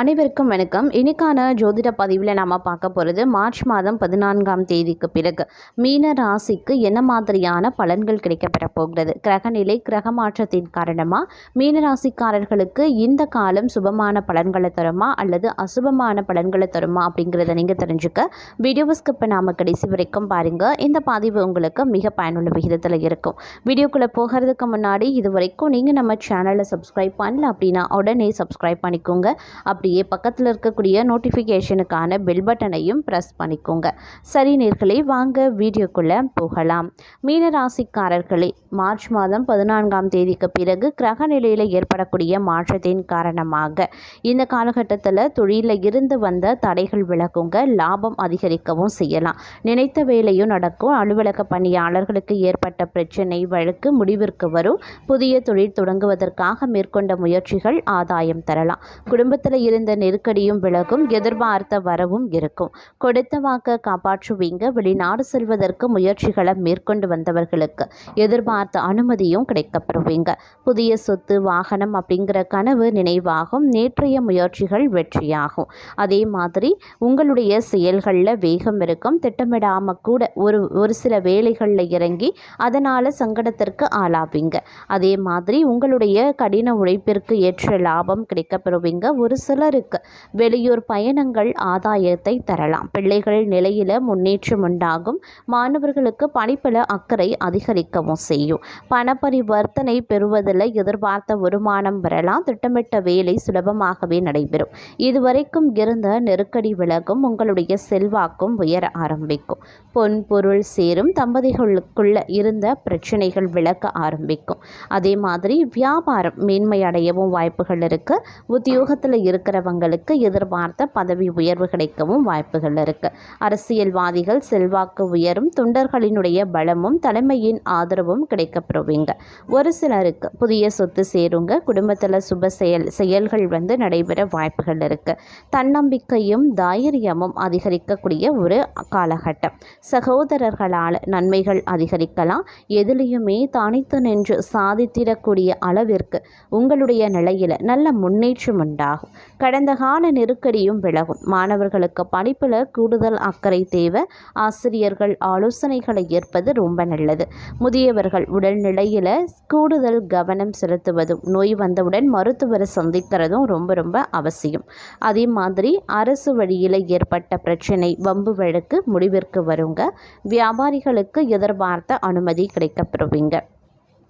அனைவருக்கும் வணக்கம். இன்னைக்கான ஜோதிட பதிவில் நாம் பார்க்க போகிறது மார்ச் மாதம் பதினான்காம் தேதிக்கு பிறகு மீன ராசிக்கு என்ன மாதிரியான பலன்கள் கிடைக்கப்பெற போகிறது? கிரகநிலை கிரக மாற்றத்தின் காரணமாக மீன ராசிக்காரர்களுக்கு இந்த காலம் சுபமான பலன்களை தருமா? அல்லது அசுபமான பலன்களை தருமா? அப்படிங்கிறத நீங்கள் தெரிஞ்சுக்க வீடியோவை ஸ்கிப் நாம் கடைசி வரைக்கும் பாருங்கள் இந்த பதிவு உங்களுக்கு மிக பயனுள்ள விகிதத்தில் இருக்கும். வீடியோக்குள்ளே போகிறதுக்கு முன்னாடி இது வரைக்கும் நீங்கள் நம்ம சேனலை சப்ஸ்கிரைப் பண்ணல அப்படின்னா உடனே சப்ஸ்கிரைப் பண்ணிக்கோங்க. அப்படியே பக்கத்தில் இருக்கக்கூடிய நோட்டிஃபிகேஷனுக்கான பெல் பட்டனையும் ப்ரெஸ் பண்ணிக்கோங்க. சரி நேர்களே வாங்க வீடியோக்குள்ளே போகலாம். மீனராசிக்காரர்களே மார்ச் மாதம் பதினான்காம் தேதிக்கு பிறகு கிரக நிலையில் ஏற்படக்கூடிய மாற்றத்தின் காரணமாக இந்த காலகட்டத்தில் தொழிலில் இருந்து வந்த தடைகள் விலகுங்க. லாபம் அதிகரிக்கவும் செய்யலாம். நினைத்த வேலையும் நடக்கும். அலுவலக பணியாளர்களுக்கு ஏற்பட்ட பிரச்சினை வழக்கு முடிவிற்கு வரும். புதிய தொழில் தொடங்குவதற்காக மேற்கொண்ட முயற்சிகள் ஆதாயம் தரலாம். குடும்பத்தில் இருந்த நெருக்கடியும் விலகும் எதிர்பார்த்த வரவும் இருக்கும். கொடுத்த வாக்க காப்பாற்றுவீங்க. வெளிநாடு செல்வதற்கு முயற்சிகளை மேற்கொண்டு வந்தவர்களுக்கு எதிர்பார்த்த அனுமதியும் கிடைக்கப்பெறுவீங்க புதிய சொத்து வாகனம் அப்படிங்கிற கனவு நினைவாகும். நேற்றைய முயற்சிகள் வெற்றியாகும். அதே மாதிரி உங்களுடைய செயல்களில் வேகம் இருக்கும். திட்டமிடாமல் கூட ஒரு ஒரு சில வேலைகளில் இறங்கி அதனால் சங்கடத்திற்கு ஆளாவீங்க. அதே மாதிரி உங்களுடைய கடின உழைப்பிற்கு ஏற்ற லாபம் கிடைக்கப்பெறுவீங்க ஒரு சில பலருக்கு வெளியூர் பயணங்கள் ஆதாயத்தை தரலாம். பிள்ளைகள் நிலையில் முன்னேற்றம் உண்டாகும். மாணவர்களுக்கு பணிப்பில அக்கறை அதிகரிக்கவும் செய்யும். பணப்பரிவர்த்தனை பெறுவதில் எதிர்பார்த்த வருமானம் வரலாம் திட்டமிட்ட வேலை சுலபமாகவே நடைபெறும். இதுவரைக்கும் இருந்த நெருக்கடி விலகும் உங்களுடைய செல்வாக்கும் உயர ஆரம்பிக்கும். பொன் பொருள் சேரும் தம்பதிகளுக்குள்ள இருந்த பிரச்சனைகள் விளக்க ஆரம்பிக்கும். அதே மாதிரி வியாபாரம் மேன்மையடையவும் வாய்ப்புகள் இருக்கு. உத்தியோகத்தில் இருக்கிற இருக்கிறவங்களுக்கு எதிர்பார்த்த பதவி உயர்வு கிடைக்கவும் வாய்ப்புகள் இருக்கு. அரசியல்வாதிகள் செல்வாக்கு உயரும் தொண்டர்களினுடைய பலமும் தலைமையின் ஆதரவும் கிடைக்கப்பெறுவீங்க ஒரு சிலருக்கு புதிய சொத்து சேருங்க குடும்பத்தில் சுப செயல் செயல்கள் வந்து நடைபெற வாய்ப்புகள் இருக்கு. தன்னம்பிக்கையும் தைரியமும் அதிகரிக்கக்கூடிய ஒரு காலகட்டம். சகோதரர்களால் நன்மைகள் அதிகரிக்கலாம் எதிலையுமே தனித்து நின்று சாதித்திடக்கூடிய அளவிற்கு உங்களுடைய நிலையில் நல்ல முன்னேற்றம் உண்டாகும். கடந்த கால நெருக்கடியும் விலகும். மாணவர்களுக்கு படிப்பில் கூடுதல் அக்கறை தேவை. ஆசிரியர்கள் ஆலோசனைகளை ஏற்பது ரொம்ப நல்லது. முதியவர்கள் உடல்நிலையில் கூடுதல் கவனம் செலுத்துவதும் நோய் வந்தவுடன் மருத்துவரை சந்திக்கிறதும் ரொம்ப ரொம்ப அவசியம். அதே மாதிரி அரசு வழியில் ஏற்பட்ட பிரச்சனை வம்பு வழக்கு முடிவிற்கு வருங்க. வியாபாரிகளுக்கு எதிர்பார்த்த அனுமதி கிடைக்கப்பெறுவீங்க.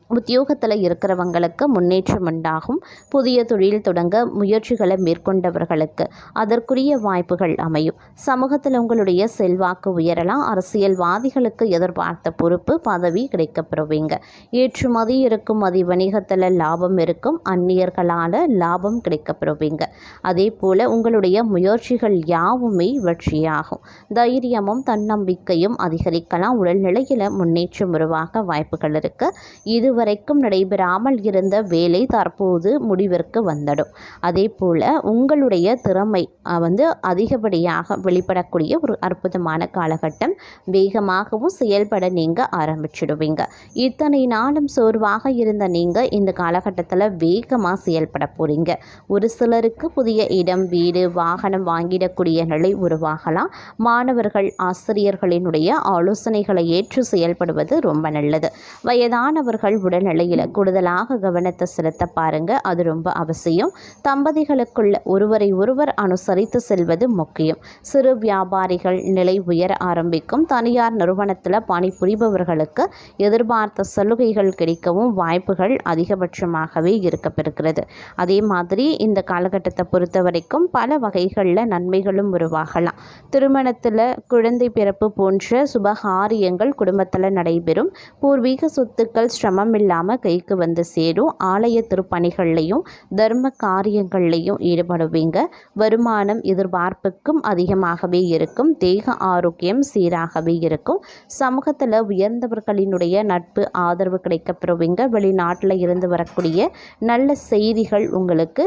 உத்தியோகத்தில் இருக்கிறவங்களுக்கு முன்னேற்றம் உண்டாகும். புதிய தொழில் தொடங்க முயற்சிகளை மேற்கொண்டவர்களுக்கு அதற்குரிய வாய்ப்புகள் அமையும். சமூகத்தில் உங்களுடைய செல்வாக்கு உயரலாம். அரசியல்வாதிகளுக்கு எதிர்பார்த்த பொறுப்பு பதவி கிடைக்கப்பெறுவீங்க. ஏற்றுமதி இறக்குமதி வணிகத்தில் லாபம் இருக்கும். அந்நியர்களால் லாபம் கிடைக்கப்பெறுவீங்க. அதே போல் உங்களுடைய முயற்சிகள் யாவுமே வெற்றியாகும். தைரியமும் தன்னம்பிக்கையும் அதிகரிக்கலாம். உடல்நிலையில் முன்னேற்றம் உருவாக வாய்ப்புகள் இருக்குது இது இதுவரைக்கும் நடைபெறாமல் இருந்த வேலை தற்போது முடிவிற்கு வந்துடும். அதே போல் உங்களுடைய திறமை வந்து அதிகப்படியாக வெளிப்படக்கூடிய ஒரு அற்புதமான காலகட்டம் வேகமாகவும் செயல்பட நீங்கள் ஆரம்பிச்சிடுவீங்க. இத்தனை நாளும் சோர்வாக இருந்த நீங்கள் இந்த காலகட்டத்தில் வேகமாக செயல்பட போகிறீங்க ஒரு சிலருக்கு புதிய இடம் வீடு வாகனம் வாங்கிடக்கூடிய நிலை உருவாகலாம். மாணவர்கள் ஆசிரியர்களினுடைய ஆலோசனைகளை ஏற்று செயல்படுவது ரொம்ப நல்லது. வயதானவர்கள் உடல்நிலையில் கூடுதலாக கவனத்தை செலுத்த பாருங்க. அது ரொம்ப அவசியம். தம்பதிகளுக்குள்ள ஒருவரை ஒருவர் அனுசரித்து செல்வது முக்கியம். சிறு வியாபாரிகள் நிலை உயர ஆரம்பிக்கும். தனியார் நிறுவனத்தில் பணிபுரிபவர்களுக்கு எதிர்பார்த்த சலுகைகள் கிடைக்கவும் வாய்ப்புகள் அதிகபட்சமாகவே இருக்கப்பெறுகிறது. அதே மாதிரி இந்த காலகட்டத்தை பொறுத்த வரைக்கும் பல வகைகளில் நன்மைகளும் உருவாகலாம். திருமணத்தில் குழந்தை பிறப்பு போன்ற சுபகாரியங்கள் குடும்பத்தில் நடைபெறும். பூர்வீக சொத்துக்கள் சிரமம் இல்லாமல் கைக்கு வந்து சேரும். ஆலய திருப்பணிகள்லையும் தர்ம காரியங்கள்லையும் ஈடுபடுவீங்க. வருமானம் எதிர்பார்ப்புக்கும் அதிகமாகவே இருக்கும். தேக ஆரோக்கியம் சீராகவே இருக்கும். சமூகத்தில் உயர்ந்தவர்களினுடைய நட்பு ஆதரவு கிடைக்கப்பெறுவீங்க. வெளிநாட்டில் இருந்து வரக்கூடிய நல்ல செய்திகள் உங்களுக்கு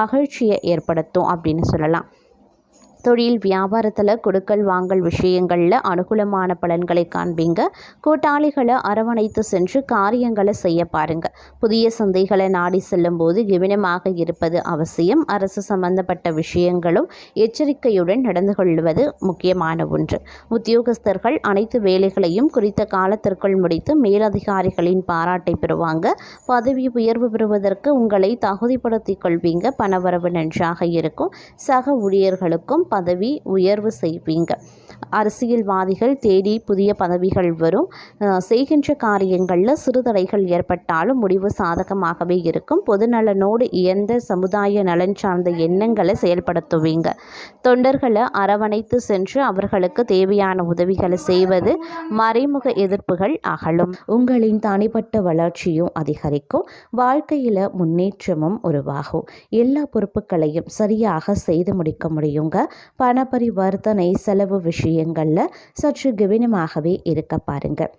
மகிழ்ச்சியை ஏற்படுத்தும் அப்படின்னு சொல்லலாம். தொழில் வியாபாரத்தில் கொடுக்கல் வாங்கல் விஷயங்களில் அனுகூலமான பலன்களை காண்பீங்க. கூட்டாளிகளை அரவணைத்து சென்று காரியங்களை செய்ய பாருங்க. புதிய சந்தைகளை நாடி செல்லும் போது கவனமாக இருப்பது அவசியம். அரசு சம்பந்தப்பட்ட விஷயங்களும் எச்சரிக்கையுடன் நடந்து கொள்வது முக்கியமான ஒன்று. உத்தியோகஸ்தர்கள் அனைத்து வேலைகளையும் குறித்த காலத்திற்குள் முடித்து மேலதிகாரிகளின் பாராட்டை பெறுவாங்க. பதவி உயர்வு பெறுவதற்கு உங்களை தகுதிப்படுத்திக் கொள்வீங்க. பணவரவு நன்றாக இருக்கும். சக ஊழியர்களுக்கும் பதவி உயர்வு செய்வீங்க. அரசியல்வாதிகள் தேடி புதிய பதவிகள் வரும். செய்கின்ற காரியங்களில் சிறுதடைகள் ஏற்பட்டாலும் முடிவு சாதகமாகவே இருக்கும். பொதுநலனோடு இயந்த சமுதாய நலன் சார்ந்த எண்ணங்களை செயல்படுத்துவீங்க. தொண்டர்களை அரவணைத்து சென்று அவர்களுக்கு தேவையான உதவிகளை செய்வது மறைமுக எதிர்ப்புகள் அகலும். உங்களின் தனிப்பட்ட வளர்ச்சியும் அதிகரிக்கும். வாழ்க்கையில் முன்னேற்றமும் உருவாகும். எல்லா பொறுப்புகளையும் சரியாக செய்து முடிக்க முடியுங்க. பணப்பரிவர்த்தனை செலவு விஷயங்களில் சற்று கவனமாகவே இருக்க பாருங்கள்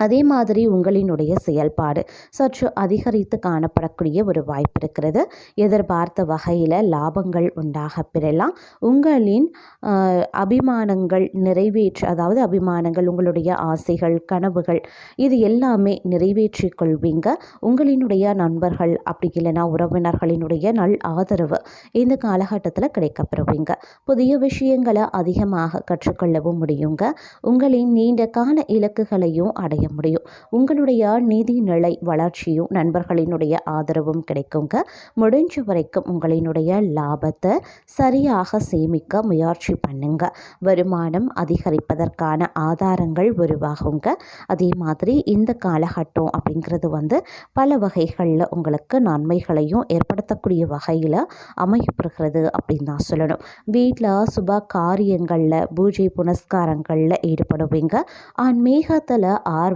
அதே மாதிரி உங்களினுடைய செயல்பாடு சற்று அதிகரித்து காணப்படக்கூடிய ஒரு வாய்ப்பு இருக்கிறது. எதிர்பார்த்த வகையில் லாபங்கள் உண்டாக பெறலாம். உங்களின் அபிமானங்கள் நிறைவேற்று அதாவது அபிமானங்கள் உங்களுடைய ஆசைகள் கனவுகள் இது எல்லாமே நிறைவேற்றி கொள்வீங்க. உங்களினுடைய நண்பர்கள் அப்படி இல்லைன்னா உறவினர்களினுடைய நல் ஆதரவு இந்த காலகட்டத்தில் கிடைக்கப்பெறுவீங்க. புதிய விஷயங்களை அதிகமாக கற்றுக்கொள்ளவும் முடியுங்க. உங்களின் நீண்ட கால இலக்குகளையும் அடைய முடியும். உங்களுடைய நிதி நிலை வளர்ச்சியும் நண்பர்களினுடைய ஆதரவும் கிடைக்குங்க. முடிஞ்ச வரைக்கும் உங்களினுடைய லாபத்தை சரியாக சேமிக்க முயற்சி பண்ணுங்க. வருமானம் அதிகரிப்பதற்கான ஆதாரங்கள் உருவாகுங்க. அதே மாதிரி இந்த காலகட்டம் அப்படிங்கிறது வந்து பல வகைகளில் உங்களுக்கு நன்மைகளையும் ஏற்படுத்தக்கூடிய வகையில் அமையப்படுகிறது அப்படின்னு தான் சொல்லணும். வீட்டில் சுப காரியங்களில் பூஜை புனஸ்காரங்களில் ஈடுபடுவீங்க. ஆன்மீகத்தில் ஆர்வம்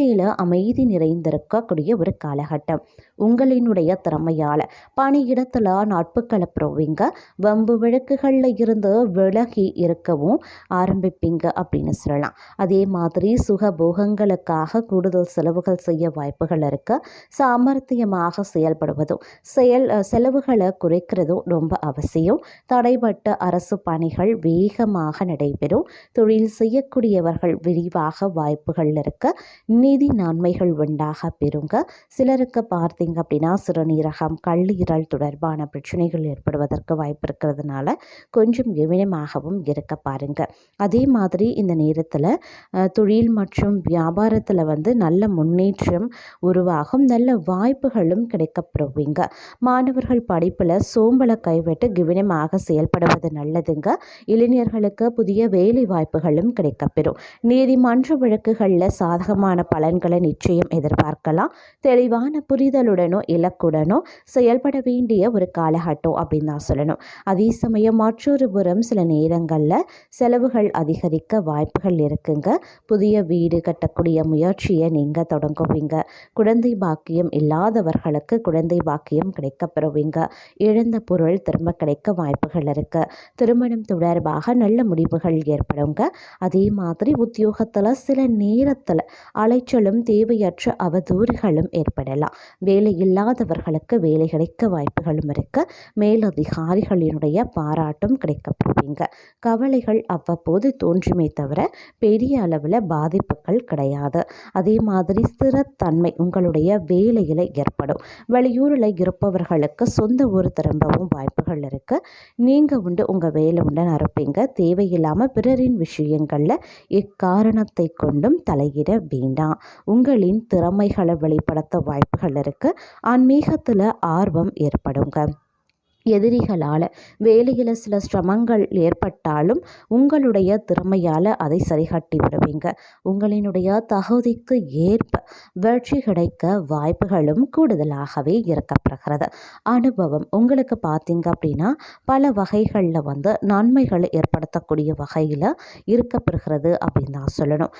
வாழ்க்கையில் அமைதி நிறைந்திருக்கக்கூடிய ஒரு காலகட்டம். உங்களினுடைய திறமையால் பணியிடத்தில் நட்புகளை பெறுவீங்க வம்பு விளக்குகளில் இருந்து விலகி இருக்கவும் ஆரம்பிப்பீங்க அப்படின்னு சொல்லலாம். அதே மாதிரி சுக போகங்களுக்காக கூடுதல் செலவுகள் செய்ய வாய்ப்புகள் இருக்க. சாமர்த்தியமாக செயல்படுவதும் செயல் செலவுகளை குறைக்கிறதும் ரொம்ப அவசியம். தடைப்பட்ட அரசு பணிகள் வேகமாக நடைபெறும். தொழில் செய்யக்கூடியவர்கள் விரிவாக வாய்ப்புகள் இருக்க. நீதி நன்மைகள் உண்டாக பெறுங்க. சிலருக்கு பார்த்தீங்க அப்படின்னா சிறுநீரகம் கல்லீரல் தொடர்பான பிரச்சனைகள் ஏற்படுவதற்கு வாய்ப்பு இருக்கிறதுனால கொஞ்சம் கவனமாகவும் இருக்க பாருங்க. அதே மாதிரி இந்த நேரத்தில் தொழில் மற்றும் வியாபாரத்தில் வந்து நல்ல முன்னேற்றம் உருவாகும் நல்ல வாய்ப்புகளும் கிடைக்கப்படுவீங்க. மாணவர்கள் படிப்பில் சோம்பலை கைவிட்டு கவனமாக செயல்படுவது நல்லதுங்க. இளைஞர்களுக்கு புதிய வேலை வாய்ப்புகளும் கிடைக்கப்பெறும். நீதிமன்ற வழக்குகளில் சாதகமான பலன்களை நிச்சயம் எதிர்பார்க்கலாம். தெளிவான புரிதலுடனோ இலக்குடனோ செயல்பட வேண்டிய ஒரு காலகட்டம் அப்படின்னு தான் சொல்லணும். அதே சமயம் மற்றொரு புறம் சில நேரங்களில் செலவுகள் அதிகரிக்க வாய்ப்புகள் இருக்குங்க. புதிய வீடு கட்டக்கூடிய முயற்சியை நீங்கள் தொடங்குவீங்க. குழந்தை பாக்கியம் இல்லாதவர்களுக்கு குழந்தை பாக்கியம் கிடைக்கப்பெறுவீங்க. இழந்த பொருள் திரும்ப கிடைக்க வாய்ப்புகள் இருக்கு. திருமணம் தொடர்பாக நல்ல முடிவுகள் ஏற்படுங்க. அதே மாதிரி உத்தியோகத்தில் சில நேரத்தில் அலைச்சலும் தேவையற்ற அவதூறுகளும் ஏற்படலாம். வேலை இல்லாதவர்களுக்கு வேலை கிடைக்க வாய்ப்புகளும் இருக்க. மேலதிகாரிகளினுடைய பாராட்டும் கிடைக்கப்பெறுவீங்க கவலைகள் அவ்வப்போது தோன்றுமே தவிர பெரிய அளவில் பாதிப்புகள் கிடையாது. அதே மாதிரி ஸ்திரத்தன்மை உங்களுடைய வேலையில் ஏற்படும். வெளியூரில் இருப்பவர்களுக்கு சொந்த ஊர் திரும்பவும் வாய்ப்புகள் இருக்கு. நீங்கள் உண்டு உங்கள் வேலை உண்டு நிரப்பீங்க. தேவையில்லாமல் பிறரின் விஷயங்களில் இக்காரணத்தை கொண்டும் தலையிட வேண்டாம். உங்களின் திறமைகளை வெளிப்படுத்த வாய்ப்புகள் இருக்குது ஆன்மீகத்தில் ஆர்வம் ஏற்படுங்க. எதிரிகளால் வேலையில் சில சிரமங்கள் ஏற்பட்டாலும் உங்களுடைய திறமையால் அதை சரிகட்டி விடுவீங்க. உங்களினுடைய தகுதிக்கு ஏற்ப வெற்றி கிடைக்க வாய்ப்புகளும் கூடுதலாகவே இருக்கப்படுகிறது அனுபவம். உங்களுக்கு பார்த்தீங்க அப்படின்னா பல வகைகளில் வந்து நன்மைகள் ஏற்படுத்தக்கூடிய வகையில் இருக்கப்படுகிறது அப்படின்னு தான் சொல்லணும்.